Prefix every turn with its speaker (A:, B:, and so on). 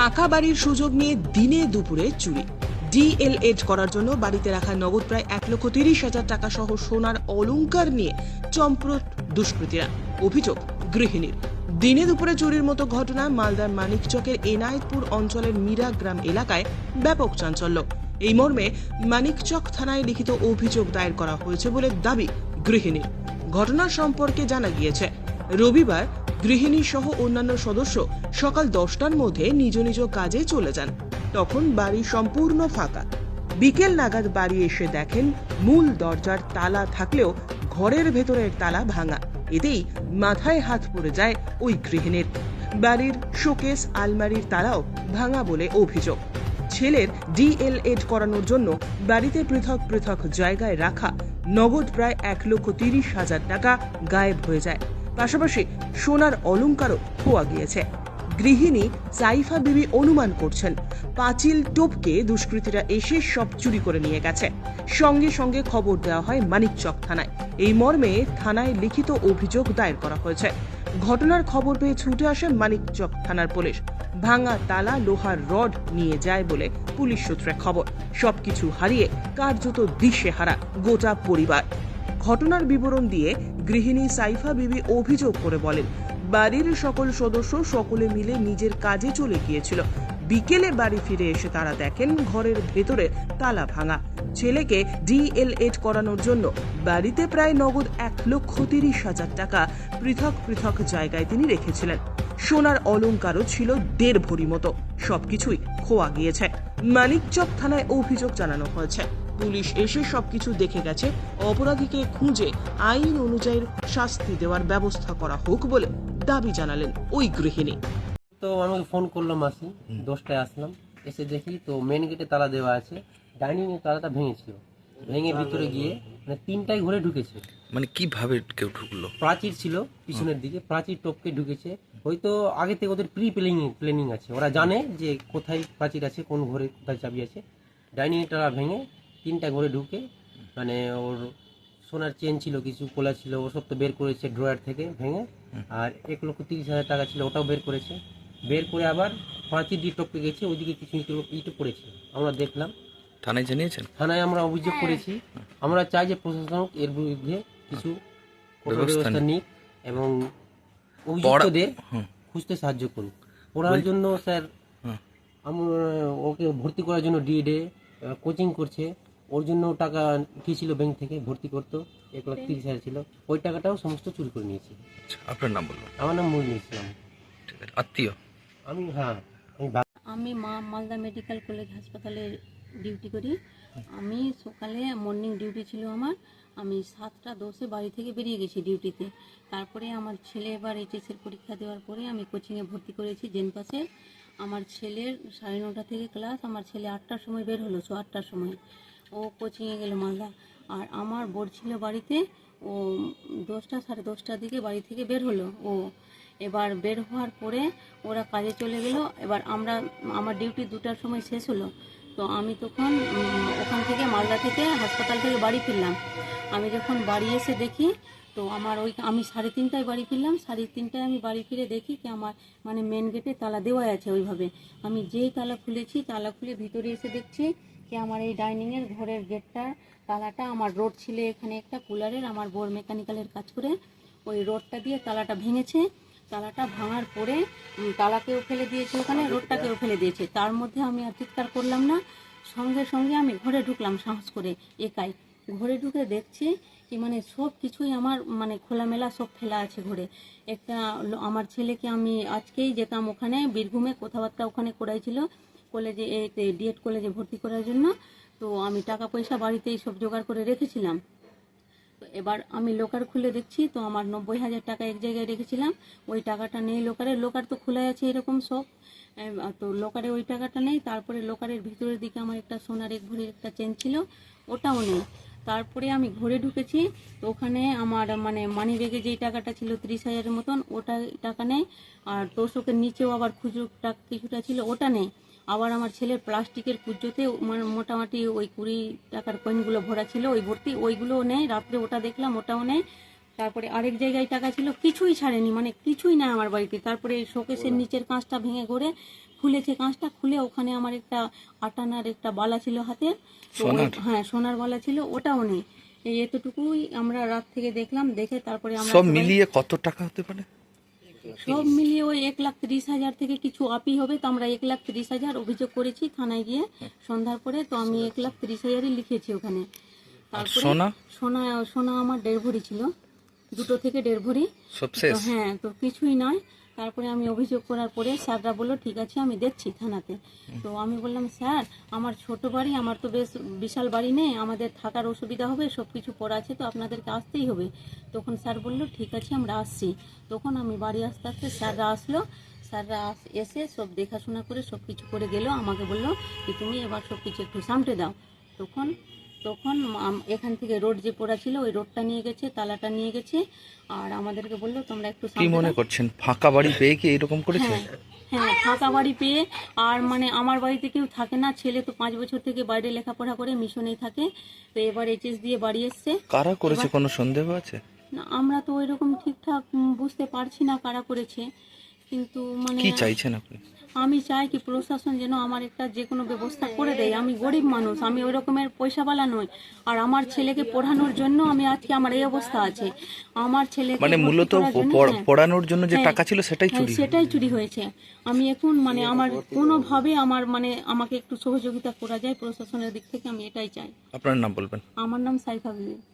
A: ফাঁকা বাড়ির সুযোগ নিয়ে দিনে দুপুরে চুরি। ডিএলএড করার জন্য বাড়িতে রাখা নগদ প্রায় এক লক্ষ তিরিশ হাজার টাকা সহ সোনার অলংকার নিয়ে চম্প্রট দুষ্কৃতীরা। অভিযোগ, গৃহিণীর। দিনে দুপুরে চুরির মতো ঘটনা মালদার মানিকচকের এনায়েতপুর অঞ্চলের মীরা গ্রাম এলাকায় ব্যাপক চাঞ্চল্য। এই মর্মে মানিকচক থানায় লিখিত অভিযোগ দায়ের করা হয়েছে বলে দাবি গৃহিণীর। ঘটনা সম্পর্কে জানা গিয়েছে। রবিবার গৃহিণী সহ অন্যান্য সদস্য সকাল দশটার মধ্যে নিজ নিজ কাজে চলে যান। তখন বাড়ি সম্পূর্ণ ফাঁকা। বিকেল নাগাদ বাড়ি এসে দেখেন মূল দরজার তালা থাকলেও ঘরের ভেতরের তালা ভাঙা। এতেই মাথায় হাত পড়ে যায় ওই গৃহিণীর। বাড়ির শোকেস আলমারির তালাও ভাঙা বলে অভিযোগ। ছেলের ডিএলএড করানোর জন্য বাড়িতে পৃথক পৃথক জায়গায় রাখা নগদ প্রায় এক লক্ষ তিরিশ হাজার টাকা গায়েব হয়ে যায়। পাশাপাশি সোনার অলংকারও খোয়া গিয়েছে। গৃহিণী সাইফা বিবি অনুমান করছেন, পাঁচিল টোপকে দুষ্কৃতীরা এসে সব চুরি করে নিয়ে গেছে। সঙ্গে সঙ্গে খবর দেওয়া হয় মানিকচক থানায়। এই মর্মে থানায় লিখিত অভিযোগ দায়ের করা হয়েছে। ঘটনার খবর পেয়ে ছুটে আসে মানিকচক থানার পুলিশ। ভাঙা তালা, লোহার রড নিয়ে যায় বলে পুলিশ সূত্রে খবর। সবকিছু হারিয়ে কার্যত দিশেহারা গোটা পরিবার। ঘটনার বিবরণ দিয়ে গৃহিণী সাইফা বিবি অভিযোগ করে বলেন, বাড়ির সকল সদস্য সকলে মিলে নিজের কাজে চলে গিয়েছিল। বিকেলে বাড়ি ফিরে এসে তারা দেখেন ঘরের ভেতরে তালা ভাঙা। ছেলেকে ডিএলএড করানোর জন্য বাড়িতে প্রায় নগদ এক লক্ষ তিরিশ হাজার টাকা পৃথক পৃথক জায়গায় তিনি রেখেছিলেন। সোনার অলঙ্কারও ছিল দেড় ভরি মতো। সবকিছুই খোয়া গিয়েছে। মানিকচক থানায় অভিযোগ জানানো হয়েছে। পুলিশ এসে সবকিছু দেখে গেছে। অপরাধীকে খুঁজে আইন অনুযায়ী শাস্তি দেওয়ার ব্যবস্থা করা হোক বলে দাবি জানালেন ওই গৃহিণী।
B: তো আমাকে ফোন করলাম মাসি দশটায় আসলাম। এসে দেখি তো মেন গেটে তালা দেওয়া আছে। ডাইনিং এর তালাটা ভেঙেছিল। ভেঙে ভিতরে গিয়ে মানে তিনটাই ঘরে ঢুকেছে।
C: মানে কীভাবে কেউ ঢুকলো?
B: প্রাচীর ছিল পিছনের দিকে প্রাচীর টপকে ঢুকেছে। হয়তো আগে থেকে ওদের প্রি প্ল্যানিং প্ল্যানিং আছে। ওরা জানে যে কোথায় প্রাচীর আছে কোন ঘরে কোথায় চাবি আছে। ডাইনিং তালা ভেঙে তিনটা ঘরে ঢুকে মানে ওর সোনার চেন ছিল কিছু কোলা ছিল ওসব তো বের করেছে ড্রয়ার থেকে ভেঙে। আর এক লক্ষ তিরিশ হাজার টাকা ছিল ওটাও বের করেছে। বের করে আবার প্রাচীর দিয়ে টপকে গেছে ওইদিকে কিছু ইট পড়েছে আমরা দেখলাম।
C: থানায় জানিয়েছেন?
B: থানায় আমরা অভিযোগ করেছি। আমরা চাই যে প্রশাসন এর বিরুদ্ধে কিছু
C: ব্যবস্থা
B: ব্যবস্থা নিক। এবং অভিযুক্তদের খুঁজতে সাহায্য করুক। পড়ার জন্য স্যার আমরা ওকে ভর্তি করার জন্য ডিএডে কোচিং করছে। ওর জন্য টাকা উঠিয়েছিল ব্যাংক থেকে? ভর্তি করতো এক লাখ তিরিশ হাজার ছিল। ওই টাকাটাও সমস্ত চুরি করে নিয়েছি।
C: আচ্ছা, আপনার নাম বলুন।
B: আমার নাম মুরলি ইসলাম।
C: আত্মীয়?
B: আমি হ্যাঁ আমি বা-
D: আমি মা মালদা মেডিকেল কলেজ হাসপাতালে ডিউটি করি। আমি সকালে মর্নিং ডিউটি ছিল আমার। আমি সাতটা দশে বাড়ি থেকে বেরিয়ে গেছি ডিউটিতে তারপরে আমার ছেলে এবার এইচএসের পরীক্ষা দেওয়ার পরে আমি কোচিংয়ে ভর্তি করেছি জেনপাসে আমার ছেলের সাড়ে নটা থেকে ক্লাস আমার ছেলে আটটার সময় বের হলো সো আটটার সময়। ও কোচিংয়ে গেল মালদা। আর আমার বোর ছিল বাড়িতে, ও দশটা, সাড়ে দশটার দিকে বাড়ি থেকে বের হলো। ও এবার বের হওয়ার পরে ওরা কাজে চলে গেল। এবার আমরা, আমার ডিউটি দুটার সময় শেষ হলো। তো আমি তখন ওখান থেকে মালদা থেকে হাসপাতাল থেকে বাড়ি ফিরলাম। আমি যখন বাড়ি এসে দেখি, তো আমার ওই, আমি সাড়ে তিনটায় বাড়ি ফিরলাম। সাড়ে তিনটায় আমি বাড়ি ফিরে দেখি কি আমার মানে মেন গেটে তালা দেওয়া আছে ওইভাবে। আমি যেই তালা খুলেছি, তালা খুলে ভিতরে এসে দেখছি কি আমার এই ডাইনিংয়ের ঘরের গেটটার তালাটা আমার রোড ছিল এখানে একটা কুলারের আমার বোর মেকানিক্যালের কাজ করে ওই রোডটা দিয়ে তালাটা ভেঙেছে। তালাটা ভাঙার পরে তালাকেও ফেলে দিয়েছে ওখানে রোডটাকেও ফেলে দিয়েছে। তার মধ্যে আমি আর চিৎকার করলাম না। সঙ্গে সঙ্গে আমি ঘরে ঢুকলাম সাহস করে, একাই। ঘরে ঢুকে দেখছি কি মানে সব কিছুই আমার মানে খোলামেলা সব ফেলা আছে ঘরে। একটা আমার ছেলেকে আমি আজকেই যেতাম ওখানে, বীরভূমে, কথাবার্তা ওখানে করাইছিল কলেজে ডিএড কলেজে ভর্তি করার জন্য। তো আমি টাকা পয়সা বাড়িতেই সব জোগাড় করে রেখেছিলাম। এবার আমি লোকার খুলে দেখছি, তো আমার নব্বই হাজার টাকা এক জায়গায় রেখেছিলাম। ওই টাকাটা নেই লোকারের লোকার তো খোলা আছে এরকম সব। তো লোকারে ওই টাকাটা নেই, তারপরে লোকারের ভিতরের দিকে আমার একটা সোনার এক ভরির একটা চেন ছিল, ওটাও নেই। তারপরে আমি ঘরে ঢুকেছি, তো ওখানে আমার মানে মানি ব্যাগে যেই টাকাটা ছিল ত্রিশ হাজারের মতন ওটা টাকা নেই। আর তোষকের নিচেও আবার খুচরো টাকা কিছুটা ছিল, ওটা নেই। আবার আমার ছেলের প্লাস্টিকের পুজোতে মোটামুটি ওই কুড়ি টাকার কয়েনগুলো ভরা ছিল ওই ভর্তি ওইগুলোও নেই রাত্রে ওটা দেখলাম ওটাও নেই। তারপরে আরেক জায়গায় টাকা ছিল কিছুই ছাড়েনি মানে কিছুই না আমার বাড়িতে। তারপরে শোকেসের নিচের কাঁচটা ভেঙে ঘরে খুলেছে কাঁচটা খুলে ওখানে আমার একটা আটানার একটা বালা ছিল হাতে? হ্যাঁ সোনার বালা ছিল ওটাও নেই। এই এতটুকুই আমরা রাত থেকে দেখলাম দেখে তারপরে আমরা
C: সব মিলিয়ে কত টাকা হতে পারে?
D: সব মিলিয়ে ওই এক লাখ ত্রিশ হাজার থেকে কিছু আপি হবে তো আমরা এক লাখ তিরিশ হাজার অভিযোগ করেছি থানায় গিয়ে। সন্ধ্যার পরে তো আমি এক লাখ ত্রিশ হাজারই লিখেছি ওখানে। তারপরে
C: সোনা?
D: সোনা সোনা আমার দেড় ভরি ছিল। দুটো থেকে দেড় ভরি। হ্যাঁ তো কিছুই নয়। তারপরে আমি অভিযোগ করার পরে স্যাররা বলল, ঠিক আছে, আমি দেখছি থানাতে। তো আমি বললাম, স্যার, আমার ছোট বাড়ি, আমার তো বেশ বিশাল বাড়ি নেই, আমাদের থাকার অসুবিধা হবে সব কিছু পড়া আছে, তো আপনাদেরকে আসতেই হবে। তখন স্যার বলল, ঠিক আছে, আমরা আসছি। তখন আমি বাড়ি আসতে আসতে স্যাররা আসলো, স্যাররা এসে সব দেখাশোনা করে সব কিছু করে গেল, আমাকে বলল যে, তুমি এবার সব কিছু একটু সামটে দাও। তখন তখন এখান থেকে রোড যে পড়া ছিল ওই রোডটা নিয়ে গেছে তালাটা নিয়ে গেছে। আর আমাদেরকে বলল তোমরা একটু
C: কি মনে করছেন? ফাঁকা বাড়ি পেয়ে কি এরকম করেছে?
D: হ্যাঁ হ্যাঁ ফাঁকা বাড়ি পেয়ে। আর মানে আমার বাড়িতে কেউ থাকে না ছেলে তো পাঁচ বছর থেকে বাইরে লেখাপড়া করে মিশনেই থাকে। তো এবার এইচএস দিয়ে বাড়ি এসছে।
C: কারা করেছে? কোনো সন্দেহ আছে?
D: না, আমরা তো ওইরকম ঠিকঠাক বুঝতে পারছি না কারা করেছে। কিন্তু মানে
C: কি চাইছেন আপনি?
D: আমি চাই কি প্রশাসন যেন আমার একটা যে কোনো ব্যবস্থা করে দেয়। আমি গরিব মানুষ আমি ওই রকমের পয়সাওয়ালা নই। আর আমার ছেলেকে পড়ানোর জন্য আমি আজকে আমার এই অবস্থা আছে। আমার ছেলে
C: মানে মূলত
D: হ্যাঁ।
C: পড়ানোর জন্য যে
D: হ্যাঁ,
C: টাকা ছিল সেটাই
D: হ্যাঁ,
C: চুরি
D: সেটাই চুরি হয়েছে। আমি এখন মানে আমার কোনোভাবে আমার মানে আমাকে একটু সহযোগিতা করা যায় প্রশাসনের দিক থেকে আমি এটাই চাই।
C: আপনার নাম বলবেন।
D: আমার নাম সাইফা বিবি।